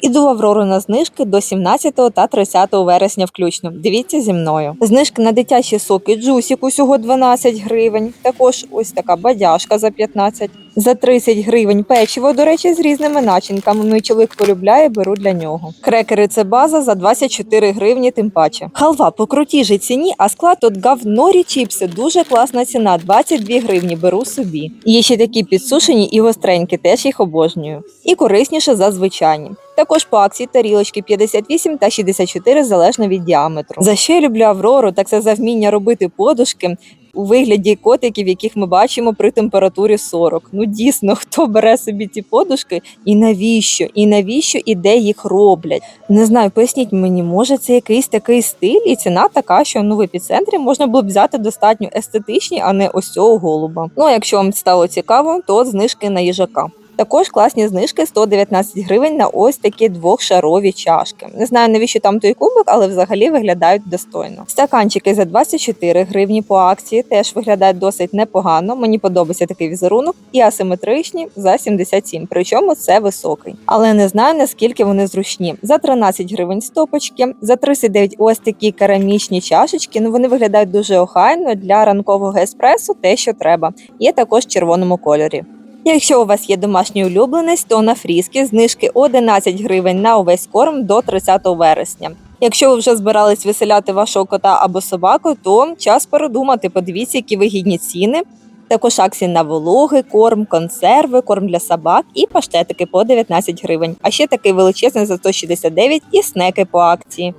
Іду в Аврору на знижки до 17 та 30 вересня включно. Дивіться зі мною. Знижки на дитячі соки Джусік усього 12 гривень. Також ось така бадяжка за 15. За 30 гривень печиво, до речі, з різними начинками. Мій чоловік полюбляє, беру для нього. Крекери це база за 24 гривні, тим паче. Халва по крутіжій ціні, а склад тут гавнорі чіпси. Дуже класна ціна, 22 гривні. Беру собі. Є ще такі підсушені і гостренькі, теж їх обожнюю. І корисніше за звичайні. Також по акції тарілочки 58 та 64 залежно від діаметру. За що я люблю Аврору, так це за вміння робити подушки у вигляді котиків, яких ми бачимо при температурі 40. Ну дійсно, хто бере собі ці подушки і навіщо? І навіщо і де їх роблять? Не знаю, поясніть мені, може це якийсь такий стиль, і ціна така, що ну в епіцентрі можна було б взяти достатньо естетичні, а не ось цього голуба. Ну а якщо вам стало цікаво, то знижки на їжака. Також класні знижки 119 гривень на ось такі двохшарові чашки. Не знаю, навіщо там той кубик, але взагалі виглядають достойно. Стаканчики за 24 гривні по акції теж виглядають досить непогано. Мені подобається такий візерунок і асиметричні за 77, причому це високий. Але не знаю наскільки вони зручні. За 13 гривень стопочки, за 39 ось такі керамічні чашечки. Ну вони виглядають дуже охайно для ранкового еспресо, те, що треба. Є також в червоному кольорі. Якщо у вас є домашній улюбленець, то на фріски знижки 11 гривень на увесь корм до 30 вересня. Якщо ви вже збирались виселяти вашого кота або собаку, то час передумати. Подивіться, які вигідні ціни. Також акції на вологи, корм, консерви, корм для собак і паштетики по 19 гривень. А ще такий величезний за 169 і снеки по акції.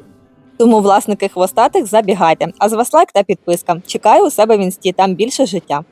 Тому власники хвостатих забігайте. А з вас лайк та підписка. Чекаю у себе в інсті, там більше життя.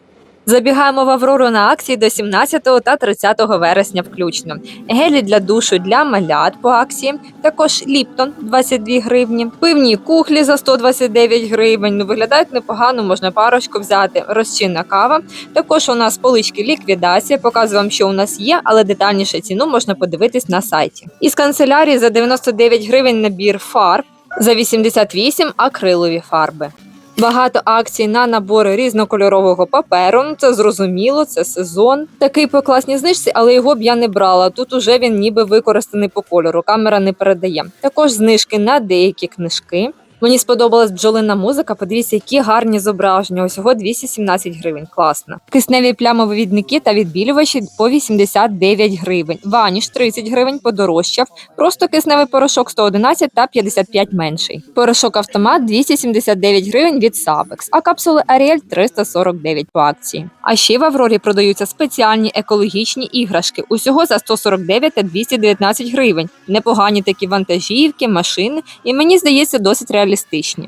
Забігаємо в Аврору на акції до 17 та 30 вересня включно. Гелі для душу для малят по акції, також Ліптон 22 гривні, пивні кухлі за 129 гривень. Ну виглядають непогано, можна парочку взяти. Розчинна кава. Також у нас полички ліквідація. Показую вам, що у нас є, але детальніше ціну можна подивитись на сайті. Із канцелярії за 99 гривень набір фарб, за 88 акрилові фарби. Багато акцій на набори різнокольорового паперу. Ну, Це зрозуміло, це сезон. Такий по класній знижці, але його б я не брала. Тут уже він ніби використаний по кольору. Камера не передає. Також знижки на деякі книжки. Мені сподобалась бджолина музика. Подивіться, які гарні зображення. Усього 217 гривень. Класно. Кисневі плямовивідники та відбілювачі по 89 гривень. Ваніш 30 гривень подорожчав. Просто кисневий порошок 111 та 55 менший. Порошок автомат 279 гривень від Сабекс, а капсули Ariel 349 по акції. А ще в Аврорі продаються спеціальні екологічні іграшки. Усього за 149 та 219 гривень. Непогані такі вантажівки, машини, і мені здається, досить реалістичні.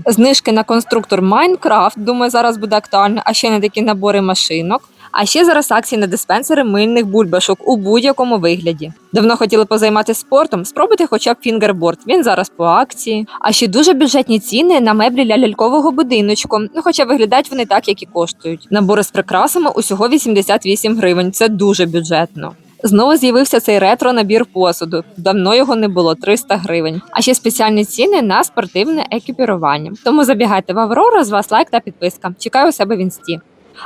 Знижки на конструктор Minecraft, думаю, зараз буде актуально, а ще на такі набори машинок. А ще зараз акції на диспенсери мильних бульбашок у будь-якому вигляді. Давно хотіли позайматися спортом? Спробуйте хоча б фінгерборд. Він зараз по акції. А ще дуже бюджетні ціни на меблі для лялькового будиночку. Ну, хоча виглядають вони так, як і коштують. Набори з прикрасами усього 88 гривень. Це дуже бюджетно. Знову з'явився цей ретро набір посуду. Давно його не було 300 гривень. А ще спеціальні ціни на спортивне екіпірування. Тому забігайте в Аврору, з вас лайк та підписка. Чекаю у себе в інсті.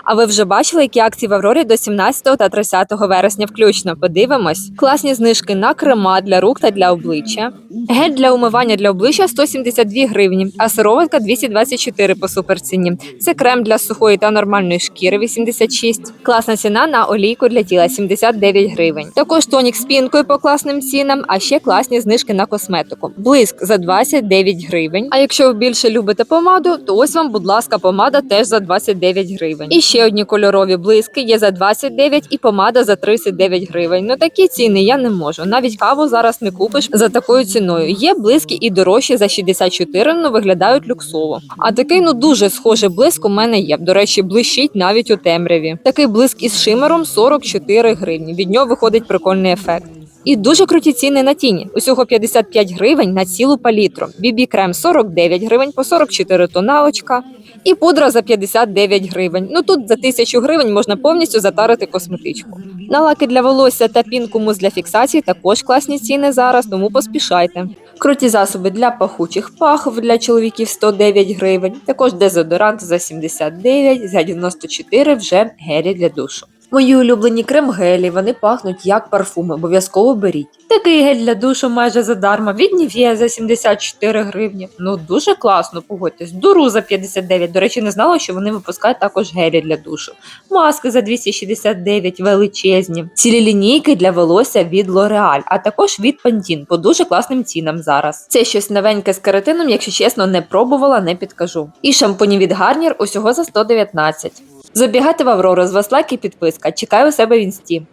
А ви вже бачили, які акції в Аврорі до 17 та 30 вересня включно? Подивимось. Класні знижки на крема для рук та для обличчя. Гель для умивання для обличчя 172 гривні, а сироватка 224 по суперціні. Це крем для сухої та нормальної шкіри 86. Класна ціна на олійку для тіла 79 гривень. Також тонік з пінкою по класним цінам, а ще класні знижки на косметику. Блиск за 29 гривень. А якщо ви більше любите помаду, то ось вам, будь ласка, помада теж за 29 гривень. І ще одні кольорові блиски є за 29 і помада за 39 гривень. Ну такі ціни я не можу. Навіть каву зараз не купиш за такою ціною. Є блиски і дорожчі за 64, але виглядають люксово. А такий ну дуже схожий блиск у мене є. До речі, блищить навіть у темряві. Такий блиск із шимером 44 гривні. Від нього виходить прикольний ефект. І дуже круті ціни на тіні. Усього 55 гривень на цілу палітру. Бібі крем 49 гривень, по 44 тоналочка. І пудра за 59 гривень. Ну тут за 1000 гривень можна повністю затарити косметичку. На лаки для волосся та пінку мус для фіксації також класні ціни зараз, тому поспішайте. Круті засоби для пахучих пахв для чоловіків 109 гривень. Також дезодорант за 79, за 94 вже гелі для душу. Мої улюблені крем-гелі, вони пахнуть як парфуми, обов'язково беріть. Такий гель для душу майже задарма від Nivea за 74 гривні. Ну дуже класно, погодьтесь. Дуру за 59. До речі, не знала, що вони випускають також гелі для душу. Маски за 269 величезні. Цілі лінійки для волосся від L'Oreal, а також від Pantene по дуже класним цінам зараз. Це щось новеньке з кератином, якщо чесно, не пробувала, не підкажу. І шампуні від Garnier усього за 119. Забігайте в Аврору, з вас лайк і підписка. Чекаю у себе в інсті.